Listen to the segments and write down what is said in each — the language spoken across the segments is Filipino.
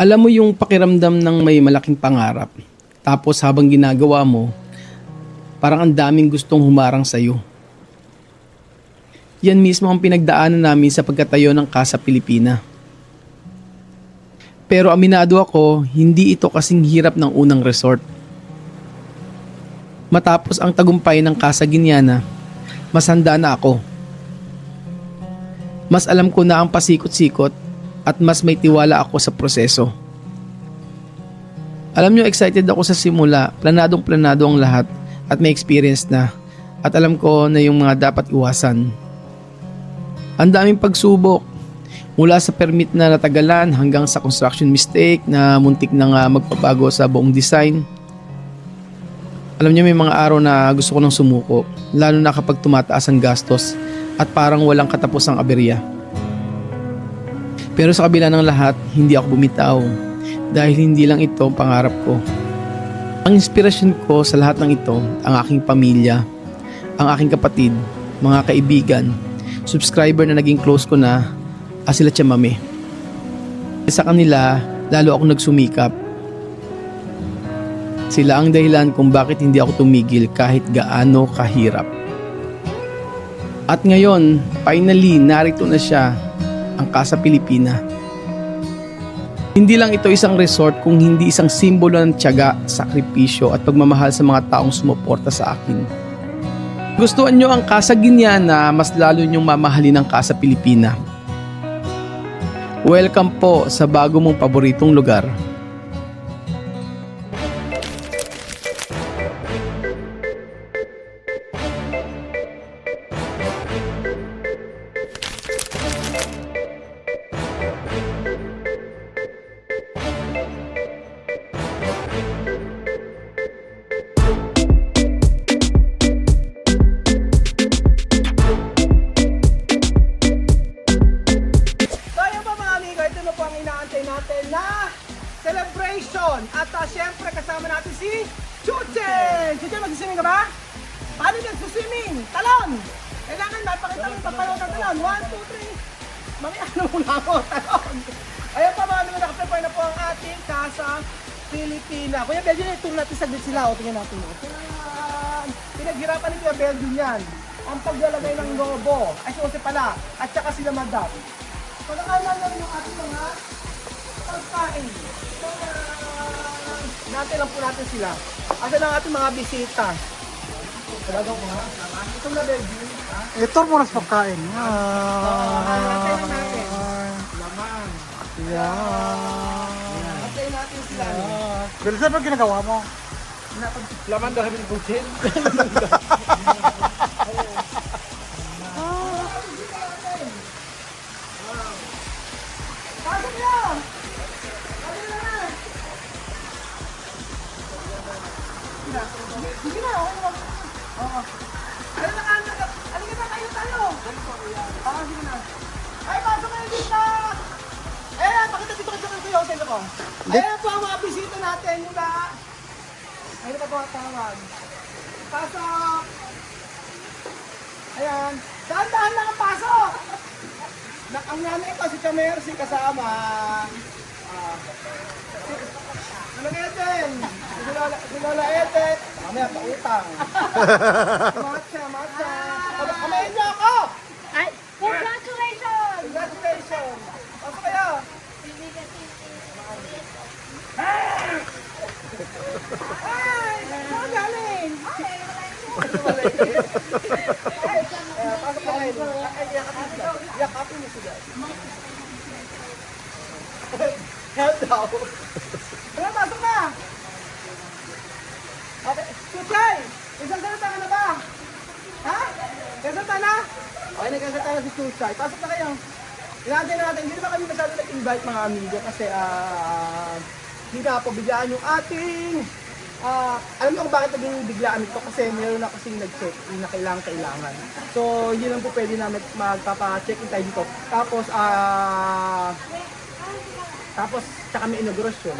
Alam mo yung pakiramdam ng may malaking pangarap. Tapos habang ginagawa mo, parang ang daming gustong humarang sa'yo. Yan mismo ang pinagdaanan namin sa pagkatayo ng Casa Pilipina. Pero aminado ako, hindi ito kasing hirap ng unang resort. Matapos ang tagumpay ng Casa Guiana, mas handa na ako. Mas alam ko na ang pasikot-sikot at mas may tiwala ako sa proseso. Alam nyo, excited ako sa simula. Planadong planado ang lahat at may experience na. At alam ko na yung mga dapat iwasan. Ang daming pagsubok. Mula sa permit na natagalan hanggang sa construction mistake na muntik na nga magpabago sa buong design. Alam niyo may mga araw na gusto ko nang sumuko, lalo na kapag tumataas ang gastos at parang walang katapusang aberya. Pero sa kabila ng lahat, hindi ako bumitaw dahil hindi lang ito ang pangarap ko. Ang inspirasyon ko sa lahat ng ito, ang aking pamilya, ang aking kapatid, mga kaibigan, subscriber na naging close ko na, at sila tiyamame. Sa kanila, lalo ako nagsumikap. Sila ang dahilan kung bakit hindi ako tumigil kahit gaano kahirap. At ngayon, finally, narito na siya, ang Casa Pilipina. Hindi lang ito isang resort kung hindi isang simbolo ng tiyaga, sakripisyo at pagmamahal sa mga taong sumuporta sa akin. Gustuhan nyo ang Casa Guiana, mas lalo nyong mamahalin ang Casa Pilipina. Welcome po sa bago mong paboritong lugar. Mami, ano mo na ako? Ayun po mga amigo, nakaprepare na po ang ating Casa Pilipina. Kuya Belgian, itong natin saglit sila. O, tingnan natin. Yan! Pinaghirapan ni Kuya Belgian yan. Ang paglalagay ng lobo. Ay, susi pala. At saka sila madam. Pagkakalan lang yung ating mga pagkain. So, uh, natin lang po natin sila. Asa lang ating mga bisita. Talagang ko ha? Itong na Belgium. Ha? Ito muna sa pagkain. Ah, natin lang natin. Yan. Laman. Yan. Natin natin sila. Pero saan ba ginagawa mo? Laman daw kami kuchin. Pasok niyo! Pasok na na! Sige na, okay na. Oo. Oo, sige na. Ay, pasok kayo dito! Eh, pakita dito kayo sa hotel ko. Ayan po ang mga bisita natin mula. Ayun pa po ang tawag. Pasok! Ayan. Dahan-dahan lang ang pasok! Ang nanay ko si Chamercy kasama. Ah, si, ano? Si Lola, si Lola Eden. Mamaya pa utang. matcha, matcha. Kamayin niyo ako! Ay, congratulations! Congratulations! Pasok kayo! Ay! Saan galing? Ay, pasok ka kayo. Ay, yakapin mo sila. Help daw. Ano, pasok na! Okay. Kuchay! Isang salita ka na ba? Ha? Kasalita na? Okay, nagkasalita na si Kuchay. Pasok na kayo. Inaantay natin. Hindi naman kami masyado nag-invite mga amigo kasi ah hindi na po biglaan yung ating ah alam niyo kung bakit naging biglaan ito kasi meron na kasing nag-check in na kailangan kailangan. So, yun lang po pwede namin magpapa-check in tayo dito. Tapos, ah tapos, tsaka may inaugurasyon.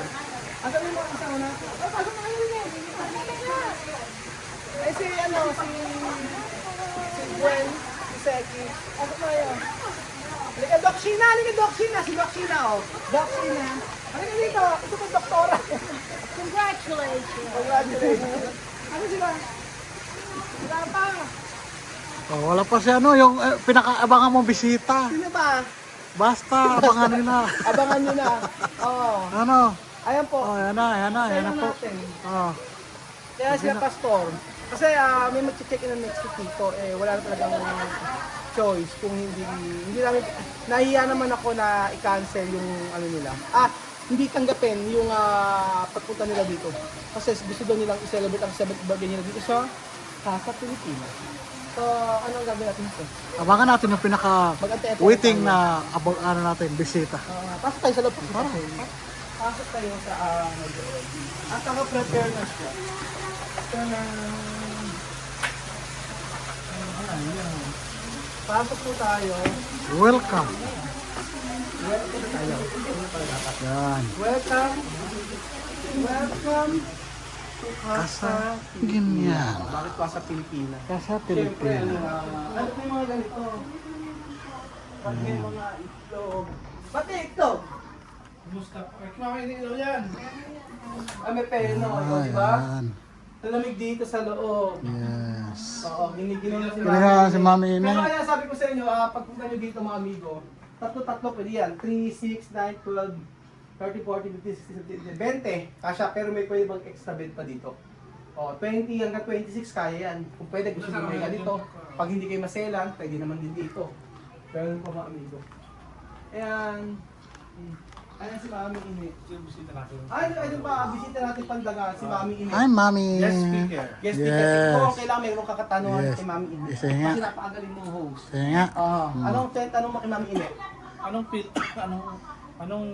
Asan yung mga kasama natin? Oh, pasok na kayo rin eh. Si ano, si... Si Gwen, si Seki. Na kayo. Halika, Doc! Halika, Doc! Si Doc Sheena, oh. Doc. Ano ka dito? Ito. Congratulations. Congratulations. ano sila? Wala pa. Oh, wala pa si ano, yung eh, pinakaabangan mong bisita. Sino ba? Basta, abangan nyo na. Abangan nyo na. Oo. Ano? Ayan po. Oh, ayan na, ayan na, ayan na po. Natin. Oh. Kaya sila pastor. Kasi ah, may mag-check in ang next week dito. Eh, wala na talagang choice kung hindi hindi namin nahiya naman ako na i-cancel yung ano nila. Ah, hindi tanggapin yung ah, pagpunta nila dito. Kasi gusto daw nilang i-celebrate ang 7th birthday nila dito sa Casa Pilipinas. So, ano ang gagawin natin dito? Abangan natin yung pinaka waiting na abang ano natin, bisita. Ah, pasok tayo sa loob. Pasok. Pasok tayo sa loob. At naka-prepare na siya. Tanang! Pasok po tayo. Welcome. Welcome tayo. Ano? Yan. Welcome. Welcome to Casa. Ganyan. Bakit pa sa Pilipinas? Kasa Siyempre, ano, Pilipinas. ah, ano po yung mga ganito? Pag may mga itlog. Pati itlog. Gusto. Kumakain ilaw yan. Ah, may peno, Ah, di ba? yan. Malamig dito sa loob. Yes. Oo, giniginaw na si Kaya si Mami Ine. Pero kaya sabi ko sa inyo, ah, pagpunta nyo dito mga amigo, tatlo-tatlo pwede yan. 3, 6, 9, 12, 30, 40, 50, 60, 70, 20. Kasha, pero may pwede bang extra bed pa dito. Oh, 20 hanggang 26 kaya yan. Kung pwede gusto nyo may dito. Pag hindi kayo maselan, pwede naman din dito. Pero yun po mga amigo. Ayan. Hmm. Ayan si Mami Ine. Ay, ay, ay, pa, bisita natin pandaga, si Mami Ine. Hi, Mami. Guest speaker. Yes, speaker. Yes. Ito, kailangan mayroong kakatanungan Yes. kay Mami Ine. Yes, nga. Kasi napakagaling mong host. Kaya nga. Ah, anong tent, anong mo kay Mami Ine? Anong feel anong anong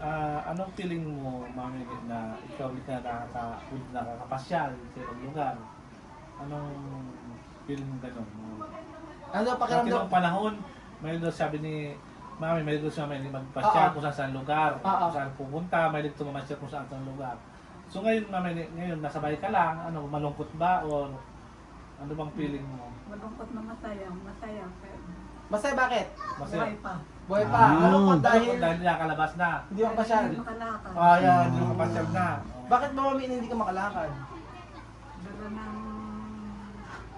ah, anong feeling mo mami na ikaw ulit na nakaka ulit nakakapasyal sa ibang lugar? Anong feeling mo ganun? Ano Sa pakiramdam? tinong panahon, may daw sabi ni Mami, may daw siya may magpasyal Oo. kung saan saan lugar, Oo. kung saan pupunta, may daw tumamasyal kung saan saan lugar. So ngayon, Mami, ngayon nasabay ka lang, ano, malungkot ba o ano bang feeling mo? Malungkot na masaya, masaya. Pero Masaya bakit? Masaya. buhay pa. Buhay pa. Ah. Ano pa Dahil, dahil dahil nakakalabas na. hindi mo pasyal? Hindi makalakad. Ah, yan. Hindi mo kapasyal na. Bakit ba Mami hindi ka makalakad? Dala ng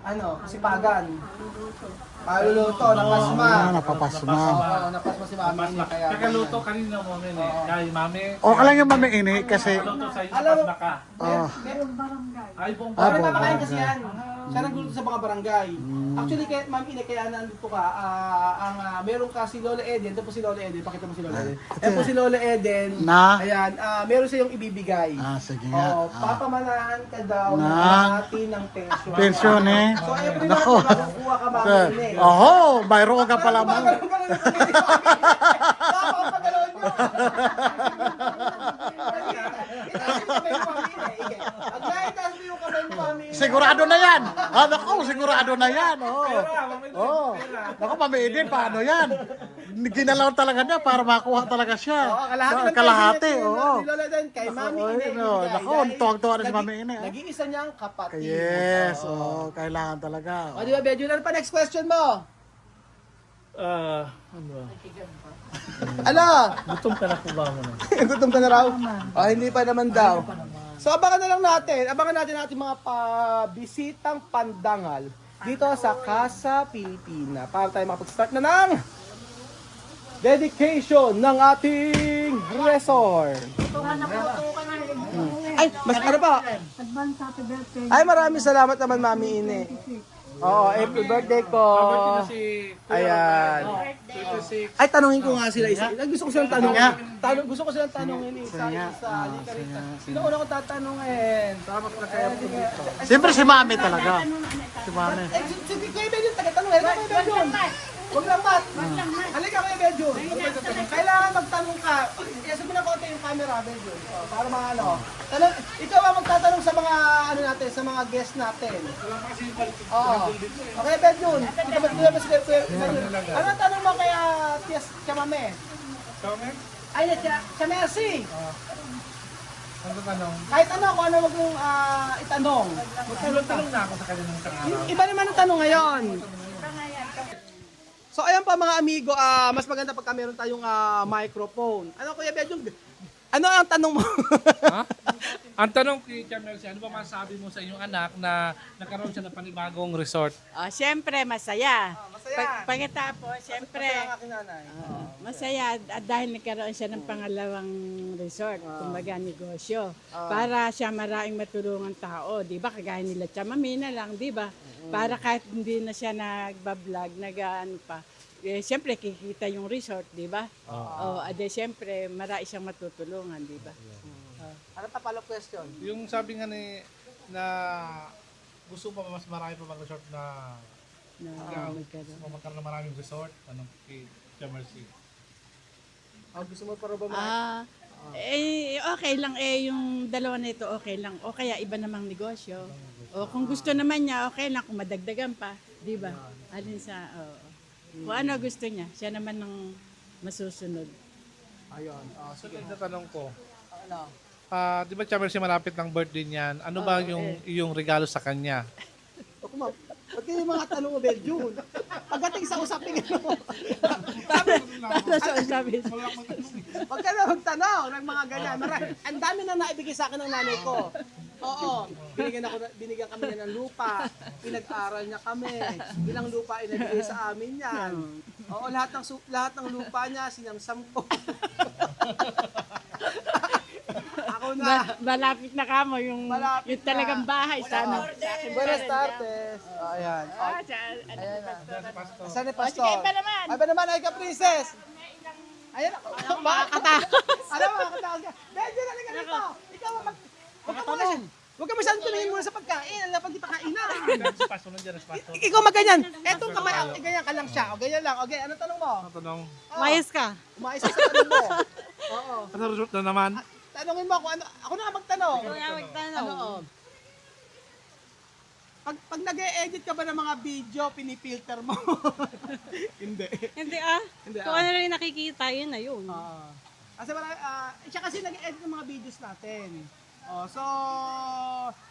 Ano? Kasipagan. kaluluto. Paluluto, napasma. Ah, napapasma. Oo, napasma si Mami Mas. Kaya Kakaluto kanina mo ngayon eh. Kay mami. O, alam niyo, Mami Ine, kasi... Kaluto sa Alam mo- isang na ka. Oh, Meron barangay. Ay, buong Ah, Pero buong namakain kasi yan. Siya nagluluto sa mga barangay. Hmm. Actually, kaya, ma'am Ine, kaya nandito ka, ah, ang ah, meron ka si Lola Eden, ito po si Lola Eden, pakita mo si Lola Eden. Ito po si Lola Eden, Na? ayan, ah, meron siyang ibibigay. ah, sige nga. Oo, Ah. papamanahan ka daw Na? ng hati ng pensyon. Pensyon eh. So, every Nako. month, makukuha ka, ma'am Ine. Oho, mayroon ka pala mo. Papagalaw ka na ng kamay ni Mami. Papagalaw niyo. Itaas mo kamay ni Mami Ine. Ige. Pag naitaas mo yung kamay ni Mami Ine, Sigurado na yan. Ah, naku, sigurado na yan. Oh. Pera, mami. Oh. Naku, Mami Ine, paano yan? Ginalaw talaga niya para makuha talaga siya. Oo, kalahati ng Kalahati, oo. ni Lola Dan, kay Mami Naku, Ine. ayun, oh. ibigay. Naku, Dahil tuwang-tuwa na si Mami Ine, ah. Nag-iisa niyang kapatid. Yes, Oo. oh, kailangan talaga. O, di ba, Bedyo? Ano pa next question mo? Ah, ano ba? Ala, Gutom ka na po ba mo na? gutom ka na raw? O, hindi pa naman daw. So, abangan na lang natin. Abangan natin natin mga pabisitang pandangal dito sa Casa Pilipina para tayo makapag-start na ng dedication ng ating resort. Na. Ay, mas ano pa? Advance happy birthday. Ay, maraming salamat naman, Mami Ine. Oo, happy birthday ko. Ayan. 26. Ay, tanungin ko nga sila isa. Gusto ko silang tanungin. Tanong, gusto ko silang tanungin isa, Sige isa. Ah, Halika sige rito. Sino una ko tatanungin? Tama na kaya po dito. Siyempre si Mami talaga. Si Mami. Eh, si, si, si Kuya Benjon, taga-tanong. Halika, Kuya Benjon. Huwag lang mat. Halika, Kuya Benjon. Kailangan magtanong ka. Eh, sabi na konti yung camera, Benjon. Oh, para mga ano. Tanong, ikaw ang magtatanong sa mga ano natin, sa mga guest natin. Oo. Okay, Benjon. Ito ba ito ba si Kuya Benjon? Ano ang tanong mo kay ah, Tias Chamame? Kami? Ay, siya, siya Mercy. Ano tanong? Kahit ano, kung ano wag mong ah, itanong. Magtulong-tulong na ako sa kanya ng araw. Iba naman ang tanong ngayon. So ayan pa mga amigo, ah mas maganda pagka meron tayong ah, microphone. Ano Kuya Bed, yung ano ang tanong mo? Ang tanong kay Mercy, ano ba masabi mo sa inyong anak na nagkaroon siya ng panibagong resort? Oh, siyempre, masaya. Ah, masaya. Pag, pagkatapos, siyempre, Masaya ang aking nanay. oh, masaya at dahil nagkaroon siya ng pangalawang resort, kumbaga negosyo, para siya maraming matulungan tao, di ba? Kagaya nila Chamamina lang, di ba? Para kahit hindi na siya nagbablog, nag ano pa, eh, siyempre kikita yung resort, di ba? Oh, ade siyempre, marami siyang matutulungan, di ba? Ano pa follow question? Yung sabi nga ni na gusto pa mas marami pa bang resort na Na, ikaw, magkaroon. gusto mo magkaroon ng maraming resort? Anong kay Tia Mercy? Oh, gusto mo pa rin ba ma- Ah, eh, okay lang eh, yung dalawa na ito okay lang. O kaya iba namang negosyo. O kung gusto naman niya, okay lang kung madagdagan pa. Di ba? Alin sa, oo. Kung ano gusto niya, siya naman ng masusunod. Ayun. Oh, So, yung tanong ko, ano? ah, di ba Tia Mercy malapit ng birthday niyan? Ano ba yung yung regalo sa kanya? O kuma, Ba't kayo yung mga tanong mo, Belgium? Pagdating sa usapin mo, Para sa sabi. Huwag ka na magtanong ng mga ganyan. Ang dami na naibigay sa akin ng nanay ko. Oo, binigyan, ako, binigyan kami niya ng lupa. Pinag-aral niya kami. Ilang lupa inabigay sa amin yan. Oo, lahat ng, lahat ng lupa niya, sinamsam ko. ako na. Ma- malapit na kamo yung, Malapit yung talagang na. bahay sana. Buenas tardes. Oh, ayan. Oh, Ah, sa, ano, ayan na. Saan ni Pastor? sige, iba naman. Ay, ba naman, ay ka, princess? Ayan ako. Makakatakot. Alam mo, makakatakot ka. Medyo na ka dito. Ikaw, mag... Huwag ka masyadong, huwag ka masyadong tumingin muna sa pagkain. Alam pag di pa kainan. Si Pastor nandiyan, si Pastor. Ikaw magganyan. Etong kamay, oh, ganyan ka lang siya. O, ganyan lang. Okay, anong tanong mo? Ang tanong, Mayos ka. Umayos ka sa tanong mo. Oo. ano resort na naman? Tanongin mo kung ano. Ako na magtanong. magtanong. Ano? oh? Pag, pag nag-e-edit ka ba ng mga video, pinipilter mo? Hindi. Hindi ah. Hindi, Kung ah. ano lang yung nakikita, yun na yun. Ah. kasi wala, ah, siya kasi nag-edit ng mga videos natin. Oh, so,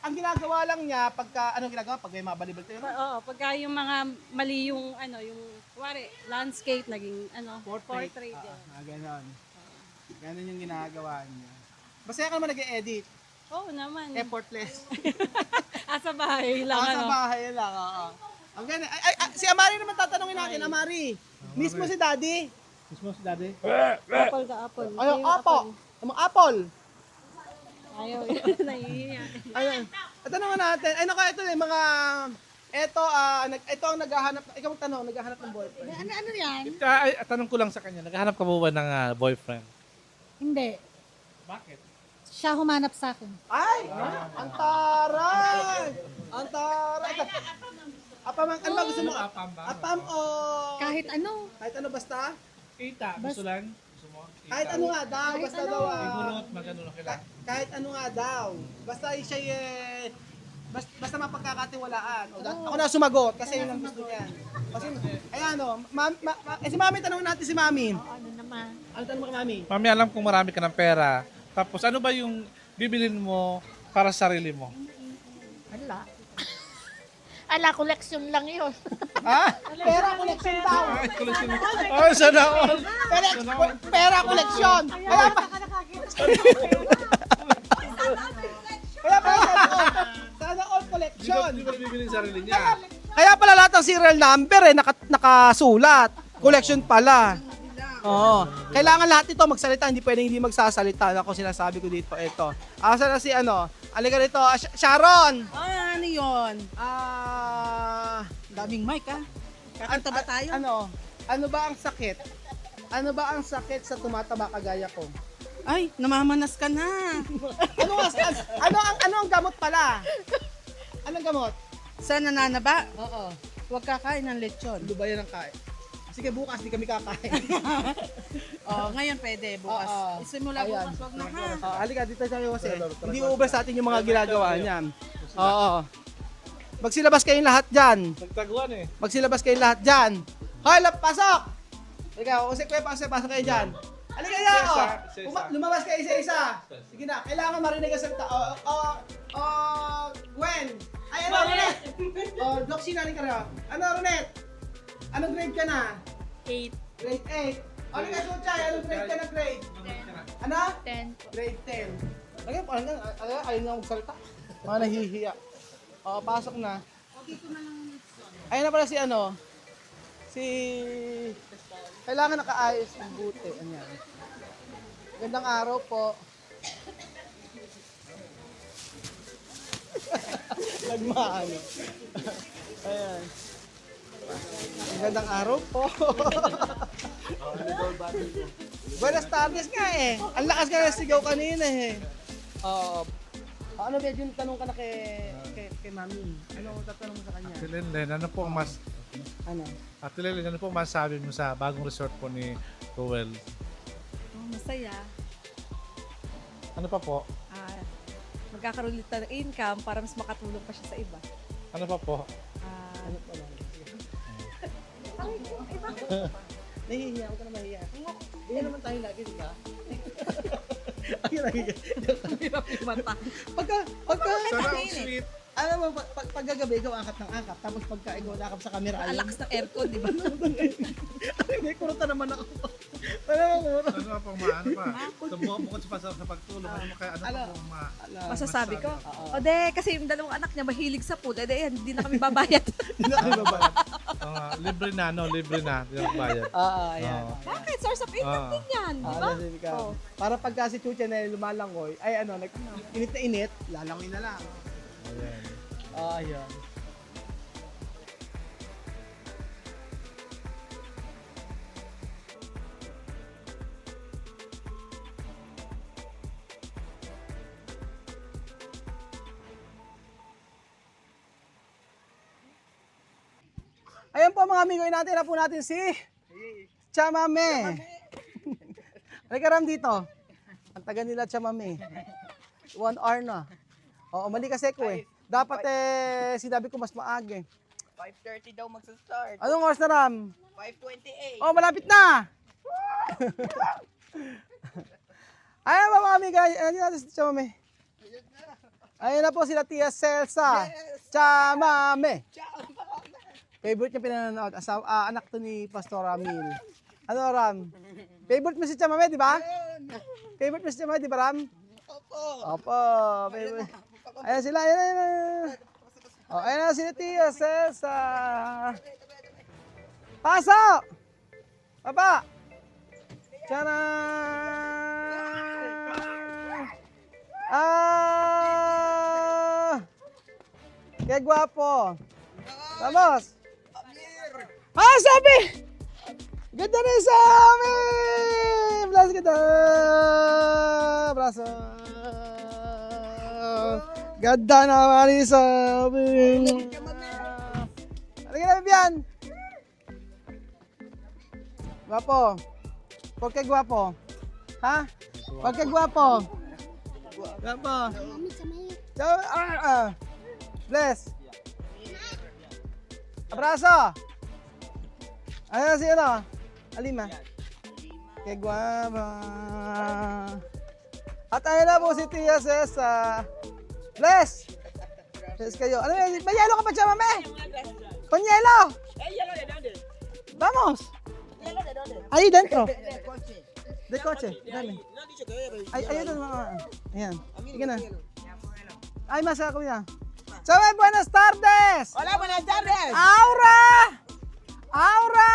ang ginagawa lang niya, pagka, anong ginagawa? Pag may mga balibal tayo, Pa- Oo, pagka yung mga mali yung ano, yung kuwari, landscape naging ano, portrait. portrait. Ah, yan. ah, ganon. Ganon yung ginagawa niya. Masaya ka naman nag-edit. Oo naman. Effortless. Asa bahay lang Ah, sa ano. bahay lang, oo. Ang ganun. Ay, ay, ay, si Amari naman tatanungin natin, Amari. Miss mo si Daddy? Mismo si daddy? Apple ka apple. Ayaw, Yung apo. Ang mga apple. Ayaw. Nahihiya. Ayun. At tanongin natin. Ay, naku, ito yung mga... Ito, ah, nag, ito ang naghahanap. Ikaw magtanong, naghahanap ng boyfriend. Ano, ano yan? Ay, tanong ko lang sa kanya, naghahanap ka ba ba ng ah, boyfriend? Hindi. Bakit? Siya humanap sa akin. Ay! Ang taray! Ang taray! Apam, ano ba gusto mo? Apam ba? Apam o... Kahit ano. Kahit ano basta? Kita, gusto lang? Gusto mo? Kita. Kahit ano nga daw, basta daw. ah. Sigurot, magano na kailangan. kahit ano nga daw. Basta siya eh, basta, basta mapagkakatiwalaan. O, da- ako na sumagot kasi yun ang gusto niya. Kasi, ayan o, ma, ma, ma- eh, si Mami, tanong natin si Mami. Ano naman? Ano tanong mo kay Mami? Mami, alam kong marami ka ng pera. Tapos ano ba yung bibilin mo para sa sarili mo? Wala. Ala, koleksyon lang yun. Ha? Pera collection daw. Oh, sana all! Pera, pera collection. Kaya pa, kaya pa sana all, sana collection. di ba bibili yung sarili niya? Kaya pala lahat ng serial number eh, naka, nakasulat. Collection pala. Oo. Kailangan lahat ito magsalita, hindi pwedeng hindi magsasalita. Ako sinasabi ko dito, ito. Asa na si ano? Alika rito, ah, Sh- Sharon! Ah, ano yun? Ah... Daming mic ah. Kakanta ba tayo? Ano? Ano ba ang sakit? Ano ba ang sakit sa tumataba kagaya ko? Ay, namamanas ka na. Ano ang ano ang ano ang gamot pala? Anong gamot? Sa nananaba, Oo. huwag kakain ng lechon. Ano ba yan ang kain? Sige, bukas di kami kakain. Oh, ngayon pwede, bukas. Oo. Isimula Ayan. bukas, wag na ha. Oh, halika dito tayo kasi. Hindi ubras sa atin yung mga ginagawa niyan. Oo. Magsilabas kayong lahat diyan. Nagtaguan eh. Magsilabas kayong lahat diyan. Hoy, lap pasok. Halika, usik ko pasok, pasok kayo diyan. Halika na. Isa-isa. Uma- lumabas kayo isa-isa. Sige na, kailangan marinig ang salita. Oh, oh, oh, Gwen. Ay, ano, Ronet? Oh, Doxy na rin ka na. Ano, Ronet? Anong grade ka na? 8. Grade 8. Ano ka, Suchay? Anong grade ka na grade? Ano? 10 po. Grade 10. Ay, parang gan, ay, ay, ayaw nga magsalita. Mga nahihiya. Oo, pasok na. Ayun na pala si ano, si... Kailangan nakaayos ng buti. Ayan. Gandang araw po. Nagmaano. Ayan. Gandang araw po. Buenas tardes nga eh. Ang lakas ka na sigaw kanina eh. Oo. Ano medyo tanong ka na kay, kay, kay mami? Ano tatanong mo sa kanya? Ate Lenlen, ano po ang mas Ano? Ate Lenlen, ano po ang masasabi mo sa bagong resort po ni Ruel? Oh, masaya. Ano pa po? Ah, magkakaroon ulit tayo ng income para mas makatulong pa siya sa iba. Ano pa po? Ah, Nahihiya, huwag ka na mahihiya. Ganyan naman tayo lagi, di ba? Ay, nahihiya. Pagka, pagka, sweet. alam mo, pag, pag, paggagabi, ikaw angkat ng angkat, tapos pagka ikaw nakap sa camera, alam lakas ng aircon, di ba? Ay, may kurutan naman ako. Wala naman kurot. Ano pa pong maano pa? Bu- bukod sa, sa, sa pagtulong, ano kaya, ano pa pong ma... Masasabi ko. O de, kasi yung dalawang anak niya mahilig sa food. Eh, de, hindi na kami babayad. Hindi na kami baba. Ah, libre na, no? Libre na. Hindi na bayad. Oo, ayan. Oo. Bakit? Source of income Ah. din yan, di Ah, ba? ka. Para pagka si Chucha na lumalangoy, ay ano, nag, init na init, lalangoy na lang. Ayan. Ah, ayun. Mga amigo, natin na po natin si Chamame. Halika ram dito. Ang taga nila Chamame. One hour na. Oo, mali kasi ko eh. Dapat eh, sinabi ko mas maaga eh. 5.30 daw magsa-start. Anong oras na Ram? 5.28. Oh, malapit na! Ayan ba mga amiga? Ayan natin si Chamame. Ayan na po sila Tia Celsa. Chamame. Favorite niya pinanonood. Asaw, ah, anak to ni Pastor Ramil. Ano Ram? Favorite mo si Chamame, di ba? Favorite mo si Chamame, di ba Ram? Opo. Opo. Favorite. Ayan sila. Ayan, ayan, ayan. Oh, ayan na si Tia Celsa. Pasok! Baba! Tcharan! Ah! Kaya gwapo. Vamos! Sabi! Ganda na yung sabi! Bless kita! Braso! Ganda naman yung sabi! Halika na, Bibian! Gwapo. Porque gwapo. Ha? Porque gwapo. Gwapo. Ciao. Ah, ah. Bless. Abrazo. Ayan si ano? Alima. Que guapa. At ayan na po si Tia Cesa. Bless. Bless kayo. Ano yan? May yelo ka pa dyan, mame? Con yelo. Vamos. Ahí dentro. De coche. Dale. Ay, ayun na mga. Ayan. Sige na. Ay, mas ako ya. Sabi, buenas tardes. Hola, buenas tardes. Aura. Aura.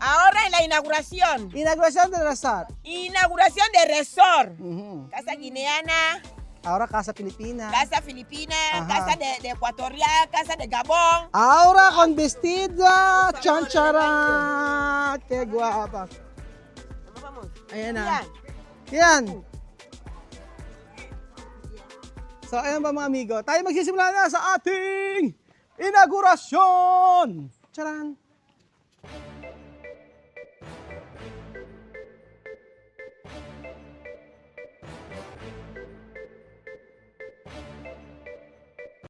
Ahora en la inauguración. Inauguración del resort. Inauguración de resort. Ujú. Casa guineana, Aura Casa Filipina. casa filipina, Ajá. casa de, de ecuatorial, casa de Gabón. Aura con vestida. Chanchara. Qué guapa. Ayan na. Yan. So, ayan ba mga amigo? Tayo magsisimula na sa ating inaugurasyon. Charan!